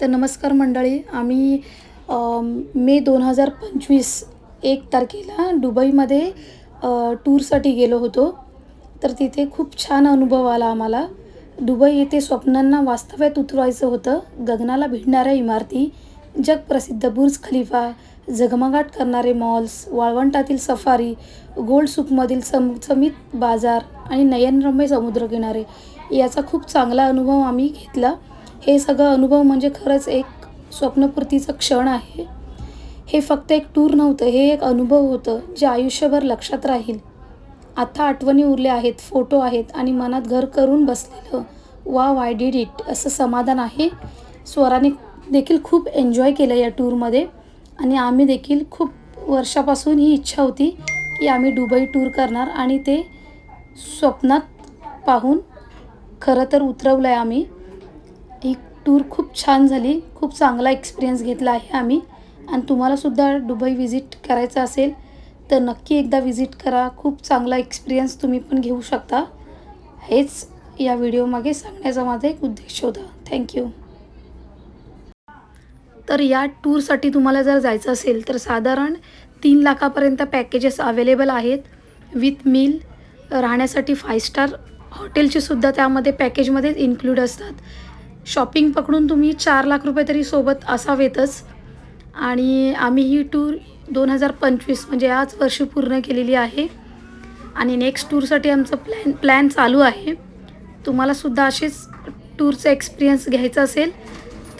तर नमस्कार मंडळी आम्ही मे दोन हजार पंचवीस एक तारखेला दुबईमध्ये टूरसाठी गेलो होतो. तर तिथे खूप छान अनुभव आला आम्हाला. दुबई येथे स्वप्नांना वास्तव्यात उतरवायचं होतं. गगनाला भिडणाऱ्या इमारती जगप्रसिद्ध बुर्ज खलिफा झगमगाट करणारे मॉल्स वाळवंटातील सफारी गोल्ड सुकमधील चमचमीत बाजार आणि नयनरम्य समुद्रकिनारे याचा खूप चांगला अनुभव आम्ही घेतला. हे सगळं अनुभव म्हणजे खरंच एक स्वप्नपूर्तीचं क्षण आहे. हे फक्त एक टूर नव्हतं हे एक अनुभव होतं जे आयुष्यभर लक्षात राहील. आता आठवणी उरल्या आहेत फोटो आहेत आणि मनात घर करून बसलेलं वा वाय डीड इट असं समाधान आहे. स्वराने देखील खूप एन्जॉय केलं या टूरमध्ये आणि आम्ही देखील खूप वर्षापासून ही इच्छा होती की आम्ही दुबई टूर करणार आणि ते स्वप्नात पाहून खरं तर उतरवलं आहे आम्ही. ही टूर खूप छान झाली. खूप चांगला एक्सपिरियन्स घेतला आहे आम्ही. आणि तुम्हालासुद्धा दुबई व्हिजिट करायचं असेल तर नक्की एकदा व्हिजिट करा. खूप चांगला एक्सपिरियन्स तुम्ही पण घेऊ शकता. हेच या व्हिडिओमागे सांगण्याचा माझा एक उद्देश होता. थँक्यू तर या टूरसाठी तुम्हाला जर जायचं असेल तर साधारण तीन लाखापर्यंत पॅकेजेस अवेलेबल आहेत. विथ मील राहण्यासाठी फाय स्टार हॉटेलचेसुद्धा त्यामध्ये पॅकेजमध्येच इन्क्लूड असतात. शॉपिंग पकडून तुम्ही चार लाख रुपये तरी सोबत असावेतच. आणि आम्ही ही टूर दोन हजार पंचवीस म्हणजे याच वर्षी पूर्ण केलेली आहे. आणि नेक्स्ट टूरसाठी आमचं प्लॅन प्लॅन चालू आहे. तुम्हालासुद्धा असेच टूरचा एक्सपिरियन्स घ्यायचा असेल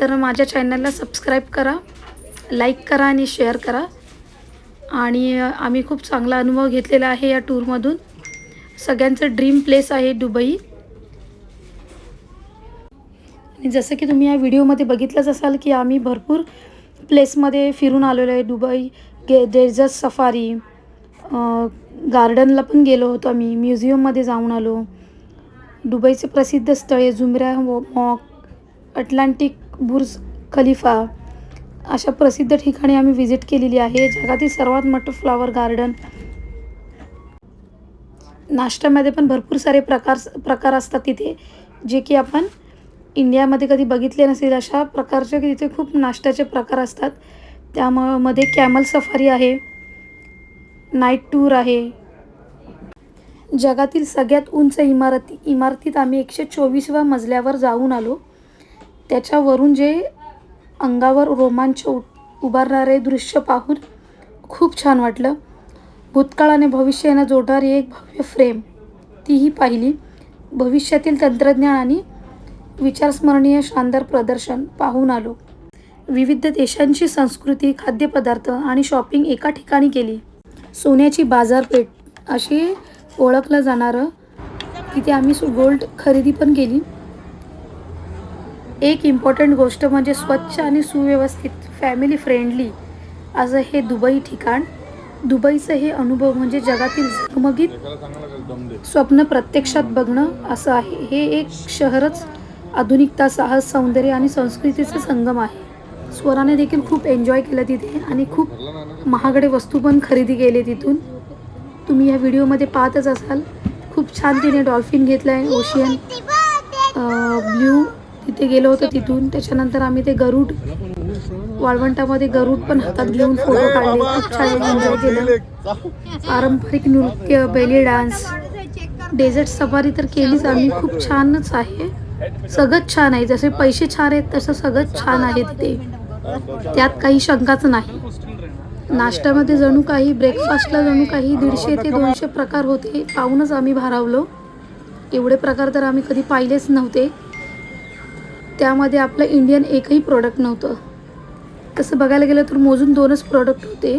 तर माझ्या चॅनलला सबस्क्राईब करा लाईक करा आणि शेअर करा. आणि आम्ही खूप चांगला अनुभव घेतलेला आहे या टूरमधून सगळ्यांचं ड्रीम प्लेस आहे दुबई. आणि जसं की तुम्ही या व्हिडिओमध्ये बघितलंच असाल की आम्ही भरपूर प्लेसमध्ये फिरून आलेलो आहे. दुबई गे डेझर्ट सफारी गार्डनला पण गेलो होतो आम्ही म्युझियममध्ये जाऊन आलो. दुबईचे प्रसिद्ध स्थळे झुमऱ्या मॉक अटलांटिक बुर्ज खलिफा अशा प्रसिद्ध ठिकाणी आम्ही व्हिजिट केलेली आहे. जगातील सर्वात मोठं फ्लॉवर गार्डन. नाश्त्यामध्ये पण भरपूर सारे प्रकार प्रकार असतात तिथे जे की आपण इंडियामध्ये कधी बघितले नसेल अशा प्रकारचे तिथे खूप नाश्त्याचे प्रकार असतात. त्यामध्ये मध्ये कॅमल सफारी आहे नाईट टूर आहे. जगातील सगळ्यात उंच इमारती इमारतीत आम्ही एकशे चोवीसव्या मजल्यावर जाऊन आलो. त्याच्यावरून जे अंगावर रोमांच उ उभारणारे दृश्य पाहून खूप छान वाटलं. भूतकाळ आणि भविष्य यांना जोडणारी एक भव्य फ्रेम तीही पाहिली. भविष्यातील तंत्रज्ञान आणि विचारस्मरणीय शानदार प्रदर्शन पाहून आलो. विविध देशांची संस्कृती खाद्यपदार्थ आणि शॉपिंग एका ठिकाणी केली. सोन्याची बाजारपेठ अशी ओळखलं जाणारं. तिथे आम्ही सु गोल्ड खरेदी पण केली. एक इम्पॉर्टंट गोष्ट म्हणजे स्वच्छ आणि सुव्यवस्थित फॅमिली फ्रेंडली असं हे दुबई ठिकाण. दुबईचं हे अनुभव म्हणजे जगातील झगमगीत स्वप्न प्रत्यक्षात बघणं असं आहे. हे एक शहरच आधुनिकता साहस सौंदर्य आणि संस्कृतीचं संगम आहे. स्वराने देखील खूप एन्जॉय केलं तिथे आणि खूप महागडे वस्तू पण खरेदी केली तिथून. तुम्ही या व्हिडिओमध्ये पाहतच असाल खूप छान तिने डॉल्फिन घेतलं आहे ओशियन ब्ल्यू तिथे गेलो होतो तिथून. त्याच्यानंतर आम्ही ते गरुड वाळवंटामध्ये गरुड पण हातात घेऊन फोटो काढले. खूप छान एन्जॉय केलं. पारंपरिक नृत्य बेली डान्स डेझर्ट सफारी तर केलीच आम्ही. खूप छानच आहे. सगळंच छान आहे. जसे पैसे छान आहेत तसं सगळंच छान आहे तिथे त्यात काही शंकाच नाही. नाश्त्यामध्ये जणू काही ब्रेकफास्टला जणू काही दीडशे ते दोनशे प्रकार होते. पाहूनच आम्ही भारावलो. एवढे प्रकार तर आम्ही कधी पाहिलेच नव्हते. त्यामध्ये आपलं इंडियन एकही प्रोडक्ट नव्हतं. तसं बघायला गेलं तर मोजून दोनच प्रोडक्ट होते.